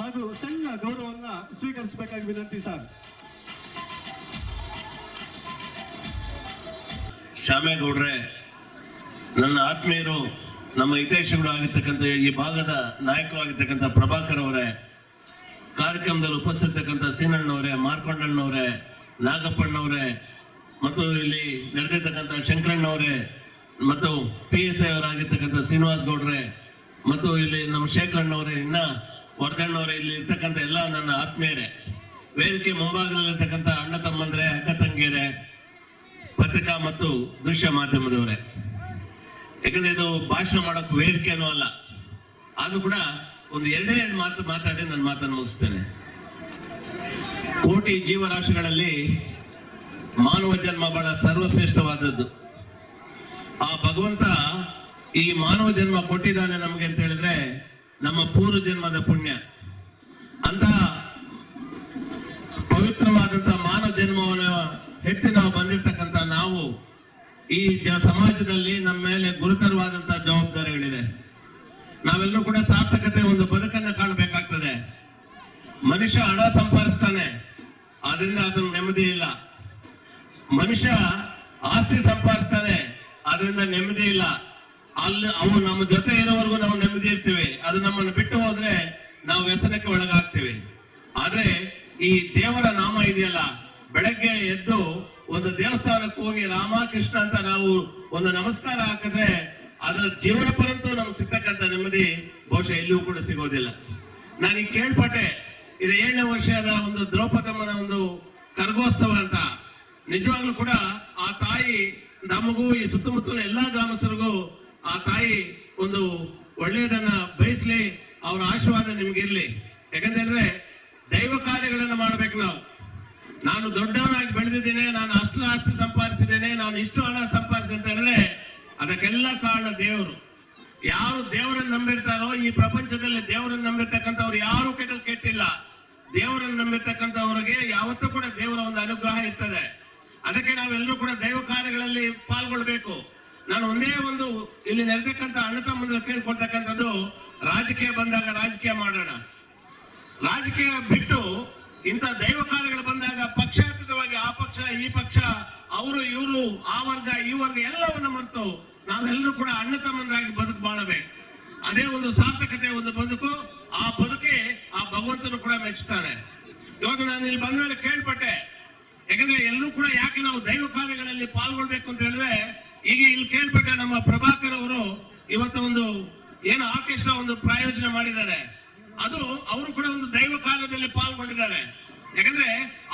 ಹಾಗೂ ಸಣ್ಣ ಗೌರವವನ್ನ ಸ್ವೀಕರಿಸಬೇಕಾಗಿ ವಿನಂತಿ ಸರ್. ಶ್ಯಾಮೇಗೌಡ್ರೆ, ನನ್ನ ಆತ್ಮೀಯರು, ನಮ್ಮ ಹಿತೇಶಗಳು ಆಗಿರ್ತಕ್ಕಂಥ ಈ ಭಾಗದ ನಾಯಕರು ಆಗಿರ್ತಕ್ಕಂಥ ಪ್ರಭಾಕರ್ ಅವರೇ, ಕಾರ್ಯಕ್ರಮದಲ್ಲಿ ಉಪಸ್ಥಿತಕ್ಕಂಥ ಸೀನಣ್ಣವರೇ ಮಾರ್ಕೊಂಡಣ್ಣವರೇ ನಾಗಪ್ಪಣ್ಣವರೇ ಮತ್ತು ಇಲ್ಲಿ ನಡೆದಿರ್ತಕ್ಕಂಥ ಶಂಕರಣ್ಣವರೇ ಮತ್ತು ಪಿ ಎಸ್ ಐ ಅವರಾಗಿರ್ತಕ್ಕಂಥ ಶ್ರೀನಿವಾಸ್ ಗೌಡ್ರೆ, ಮತ್ತು ಇಲ್ಲಿ ನಮ್ಮ ಶೇಖರಣ್ಣವರೇ ಇನ್ನ ವರ್ಧಣ್ಣವರೇ, ಇಲ್ಲಿ ಇರ್ತಕ್ಕಂಥ ಎಲ್ಲ ನನ್ನ ಆತ್ಮೀಯರೇ, ವೇದಿಕೆ ಮುಂಭಾಗದಲ್ಲಿರ್ತಕ್ಕಂಥ ಅಣ್ಣ ತಮ್ಮಂದ್ರೆ, ಅಕ್ಕ ತಂಗಿಯರೇ, ಪತ್ರಿಕಾ ಮತ್ತು ದೃಶ್ಯ ಮಾಧ್ಯಮದವರೇ. ಯಾಕಂದ್ರೆ ಇದು ಭಾಷಣ ಮಾಡೋಕೆ ವೇದಿಕೆನೂ ಅಲ್ಲ. ಆದ್ರೂ ಕೂಡ ಒಂದು ಎರಡೇ ಎರಡು ಮಾತು ಮಾತಾಡಿ ನನ್ನ ಮಾತನ್ನು ಮುಗಿಸ್ತೇನೆ. ಕೋಟಿ ಜೀವರಾಶಿಗಳಲ್ಲಿ ಮಾನವ ಜನ್ಮ ಬಹಳ ಸರ್ವಶ್ರೇಷ್ಠವಾದದ್ದು. ಆ ಭಗವಂತ ಈ ಮಾನವ ಜನ್ಮ ಕೊಟ್ಟಿದ್ದಾನೆ ನಮಗೆ ಅಂತ ಹೇಳಿದ್ರೆ ನಮ್ಮ ಪೂರ್ವ ಜನ್ಮದ ಪುಣ್ಯ. ಅಂತ ಪವಿತ್ರವಾದಂತ ಮಾನವ ಜನ್ಮವನ್ನು ಹೆಚ್ಚು ನಾವು ಬಂದಿರ್ತಕ್ಕಂಥ ನಾವು ಈ ಜ ಸಮಾಜದಲ್ಲಿ ನಮ್ಮ ಮೇಲೆ ಗುರುತರವಾದಂತ ಜವಾಬ್ದಾರಿಗಳಿದೆ. ನಾವೆಲ್ಲರೂ ಕೂಡ ಸಾರ್ಥಕತೆ ಒಂದು ಬದುಕನ್ನ ಕಾಣಬೇಕಾಗ್ತದೆ. ಮನುಷ್ಯ ಹಣ ಸಂಪಾದಿಸ್ತಾನೆ ಅದರಿಂದ ಅದನ್ನ ನೆಮ್ಮದಿ ಇಲ್ಲ. ಮನುಷ್ಯ ಆಸ್ತಿ ಸಂಪಾದಿಸ್ತಾನೆ ಅದರಿಂದ ನೆಮ್ಮದಿ ಇಲ್ಲ. ಅಲ್ಲಿ ಅವು ನಮ್ಮ ಜೊತೆ ಇರೋವರೆಗೂ ನಾವು ನೆಮ್ಮದಿ ಇರ್ತೀವಿ. ಅದು ನಮ್ಮನ್ನು ಬಿಟ್ಟು ಹೋದ್ರೆ ನಾವು ವ್ಯಸನಕ್ಕೆ ಒಳಗಾಗ್ತೀವಿ. ಆದ್ರೆ ಈ ದೇವರ ನಾಮ ಇದೆಯಲ್ಲ, ಬೆಳಗ್ಗೆ ಎದ್ದು ಒಂದು ದೇವಸ್ಥಾನಕ್ಕೆ ಹೋಗಿ ರಾಮ ಕೃಷ್ಣ ಅಂತ ನಾವು ಒಂದು ನಮಸ್ಕಾರ ಹಾಕಿದ್ರೆ ಅದರ ಜೀವನ ಪರಂತೂ ನಮ್ಗೆ ಸಿಗ್ತಕ್ಕಂಥ ನೆಮ್ಮದಿ ಬಹುಶಃ ಎಲ್ಲೂ ಕೂಡ ಸಿಗೋದಿಲ್ಲ. ನಾನೀಗ ಕೇಳ್ಪಟ್ಟೆ, ಇದು ಏಳನೇ ವರ್ಷದ ಒಂದು ದ್ರೌಪದಮ್ಮನ ಒಂದು ಕರ್ಗೋತ್ಸವ ಅಂತ. ನಿಜವಾಗ್ಲೂ ಕೂಡ ಆ ತಾಯಿ ನಮಗೂ ಈ ಸುತ್ತಮುತ್ತಲ ಎಲ್ಲಾ ಗ್ರಾಮಸ್ಥರಿಗೂ ಆ ತಾಯಿ ಒಂದು ಒಳ್ಳೆಯದನ್ನ ಬಯಸ್ಲಿ ಅವರ ಆಶೀರ್ವಾದ ನಿಮ್ಗಿರ್ಲಿ ಯಾಕಂತ ಹೇಳಿದ್ರೆ ದೈವ ಕಾರ್ಯಗಳನ್ನು ಮಾಡ್ಬೇಕು ನಾವು. ನಾನು ದೊಡ್ಡವನಾಗಿ ಬೆಳೆದಿದ್ದೇನೆ, ನಾನು ಅಷ್ಟು ಆಸ್ತಿ ಸಂಪಾದಿಸಿದ್ದೇನೆ, ನಾನು ಇಷ್ಟು ಹಣ ಸಂಪಾದಿಸಿ ಅಂತ ಹೇಳಿದ್ರೆ ಅದಕ್ಕೆಲ್ಲ ಕಾರಣ ದೇವರು. ಯಾರು ದೇವರನ್ನು ನಂಬಿರ್ತಾರೋ, ಈ ಪ್ರಪಂಚದಲ್ಲಿ ದೇವರನ್ನು ನಂಬಿರ್ತಕ್ಕಂಥವ್ರು ಯಾರು ಕೆಟ್ಟ ಕೆಟ್ಟಿಲ್ಲ. ದೇವರನ್ನು ನಂಬಿರ್ತಕ್ಕಂಥವ್ರಿಗೆ ಯಾವತ್ತೂ ಕೂಡ ದೇವರ ಒಂದು ಅನುಗ್ರಹ ಇರ್ತದೆ. ಅದಕ್ಕೆ ನಾವೆಲ್ಲರೂ ಕೂಡ ದೈವ ಕಾರ್ಯಗಳಲ್ಲಿ ಪಾಲ್ಗೊಳ್ಬೇಕು. ನಾನು ಒಂದೇ ಒಂದು ಇಲ್ಲಿ ನೆರೆದಕ್ಕಂಥ ಅಣ್ಣ ತಮ್ಮಂದ್ರೆ ಕೇಳ್ಕೊಡ್ತಕ್ಕಂಥದ್ದು ರಾಜಕೀಯ ಬಂದಾಗ ರಾಜಕೀಯ ಮಾಡೋಣ. ರಾಜಕೀಯ ಬಿಟ್ಟು ಇಂಥ ದೈವ ಕಾರ್ಯಗಳು ಬಂದಾಗ ಪಕ್ಷಾತೀತವಾಗಿ ಆ ಪಕ್ಷ, ಈ ಪಕ್ಷ, ಅವರು, ಇವರು, ಆ ವರ್ಗ, ಈ ವರ್ಗ ಎಲ್ಲವನ್ನ ಮರೆತು ನಾವೆಲ್ಲರೂ ಕೂಡ ಅಣ್ಣ ತಮ್ಮಂದ್ರಾಗಿ ಬದುಕು ಮಾಡಬೇಕು ಅದೇ ಒಂದು ಸಾರ್ಥಕತೆ, ಒಂದು ಬದುಕು. ಆ ಬದುಕೆ ಆ ಭಗವಂತನು ಕೂಡ ಮೆಚ್ಚುತ್ತಾನೆ ಇವಾಗ ನಾನು ಇಲ್ಲಿ ಬಂದ ಮೇಲೆ ಕೇಳ್ಪಟ್ಟೆ. ಯಾಕಂದ್ರೆ ಎಲ್ಲರೂ ಕೂಡ ಯಾಕೆ ನಾವು ದೈವ ಕಾರ್ಯಗಳಲ್ಲಿ ಪಾಲ್ಗೊಳ್ಬೇಕು ಅಂತ ಹೇಳಿದ್ರೆ ಈಗ ಇಲ್ಲಿ ಕೇಳ್ಪಟ್ಟೆ ನಮ್ಮ ಪ್ರಭಾಕರ್ ಅವರು ಇವತ್ತು ಒಂದು ಏನು ಆರ್ಕೆಸ್ಟ್ರಾ ಒಂದು ಪ್ರಾಯೋಜನೆ ಮಾಡಿದ್ದಾರೆ. ಅದು ಅವರು ಕೂಡ ಒಂದು ದೈವ ಕಾರ್ಯದಲ್ಲಿ ಪಾಲ್ಗೊಂಡಿದ್ದಾರೆ. ಯಾಕಂದ್ರೆ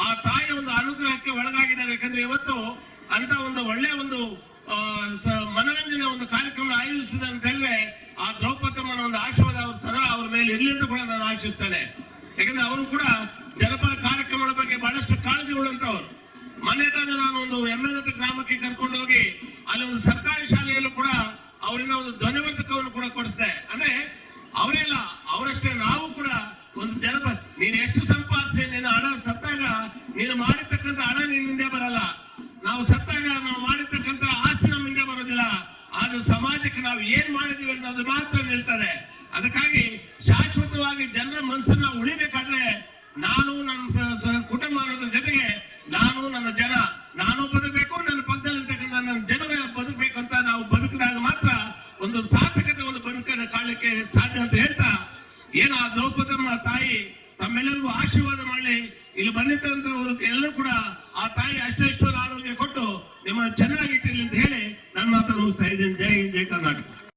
ಆ ತಾಯಿಯ ಒಂದು ಅನುಗ್ರಹಕ್ಕೆ ಒಳಗಾಗಿದ್ದಾರೆ. ಯಾಕಂದ್ರೆ ಇವತ್ತು ಅಂತ ಒಂದು ಒಳ್ಳೆ ಒಂದು ಮನರಂಜನೆ ಒಂದು ಕಾರ್ಯಕ್ರಮ ಆಯೋಜಿಸಿದ ಅಂತ ಹೇಳಿದ್ರೆ ಆ ದ್ರೌಪದಮ್ಮನ ಒಂದು ಆಶೀರ್ವಾದ ಅವ್ರ ಸದಾ ಅವ್ರ ಮೇಲೆ ಇರಲಿ ಅಂತ ಕೂಡ ನಾನು ಆಶಿಸ್ತೇನೆ. ಯಾಕಂದ್ರೆ ಅವರು ಕೂಡ ಜನಪದ ಕಾರ್ಯಕ್ರಮಗಳ ಬಗ್ಗೆ ಬಹಳಷ್ಟು ಕಾಳಜಿ ಉಳ್ಳಂತವ್ರು ಮನೆ ತಾನೇ ನಾನು ಒಂದು ಎಮ್ಮೆನತ ಗ್ರಾಮಕ್ಕೆ ಕರ್ಕೊಂಡು ಹೋಗಿ ಅಲ್ಲಿ ಒಂದು ಸರ್ಕಾರಿ ಶಾಲೆಯಲ್ಲೂ ಕೂಡ ಅವರಿಂದ ಒಂದು ಧ್ವನಿವರ್ಧಕವನ್ನು ಕೂಡ ಕೊಡಿಸಿದೆ ಅಂದ್ರೆ ಅವರೇ ಇಲ್ಲ ಅವರಷ್ಟೇ ನಾವು ಕೂಡ ಒಂದು ಜನಪ, ನೀನು ಎಷ್ಟು ಸಂಪಾದಿಸಿ, ನಿನ್ನ ಹಣ ಸತ್ತಾಗ ನೀನು ಮಾಡಿರ್ತಕ್ಕಂಥ ಹಣ ನಿನ್ನ ಹಿಂದೆ ಬರಲ್ಲ. ನಾವು ಸತ್ತಾಗ ನಾವು ಮಾಡಿರ್ತಕ್ಕಂಥ ಆಸ್ತಿ ನಮ್ಮ ಹಿಂದೆ ಬರೋದಿಲ್ಲ. ಆದ್ರೆ ಸಮಾಜಕ್ಕೆ ನಾವು ಏನ್ ಮಾಡಿದೀವಿ ಅದು ಮಾತ್ರ ನಿಲ್ತದೆ. ಅದಕ್ಕಾಗಿ ಶಾಶ್ವತವಾಗಿ ಜನರ ಮನಸ್ಸನ್ನ ಉಳಿಬೇಕಾದ್ರೆ ನಾನು ನನ್ನ ಸ- ಸ- ಕುಟುಂಬ ಅನ್ನೋದ್ರ ಜೊತೆಗೆ ನಾನು ನನ್ನ ಜನ ನಾನು ಬದುಕಬೇಕು ನನ್ನ ಪಕ್ಕದಲ್ಲಿರ್ತಕ್ಕಂಥ ನನ್ನ ಜನಗಳ ಬದುಕಬೇಕು ಅಂತ ನಾವು ಬದುಕಿದಾಗ ಮಾತ್ರ ಒಂದು ಸಾರ್ಥಕತೆ ಒಂದು ಬದುಕನ್ನು ಕಾಣಲಿಕ್ಕೆ ಸಾಧ್ಯ ಅಂತ ಹೇಳ್ತಾ ಏನು ಆ ದ್ರೌಪದಮ್ಮ ತಾಯಿ ತಮ್ಮೆಲ್ಲರಿಗೂ ಆಶೀರ್ವಾದ ಮಾಡಲಿ. ಇಲ್ಲಿ ಬಂದಿರ್ತಂಥವ್ರು ಎಲ್ಲರೂ ಕೂಡ ಆ ತಾಯಿ ಅಷ್ಟೇಶ್ವರ ಆರೋಗ್ಯ ಕೊಟ್ಟು ನಿಮ್ಮನ್ನು ಚೆನ್ನಾಗಿಟ್ಟಿರಲಿ ಅಂತ ಹೇಳಿ ನನ್ನ ಮಾತನ್ನು ಮುಗಿಸ್ತಾ ಇದ್ದೀನಿ. ಜೈ ಹಿಂದ್, ಜೈ ಕರ್ನಾಟಕ.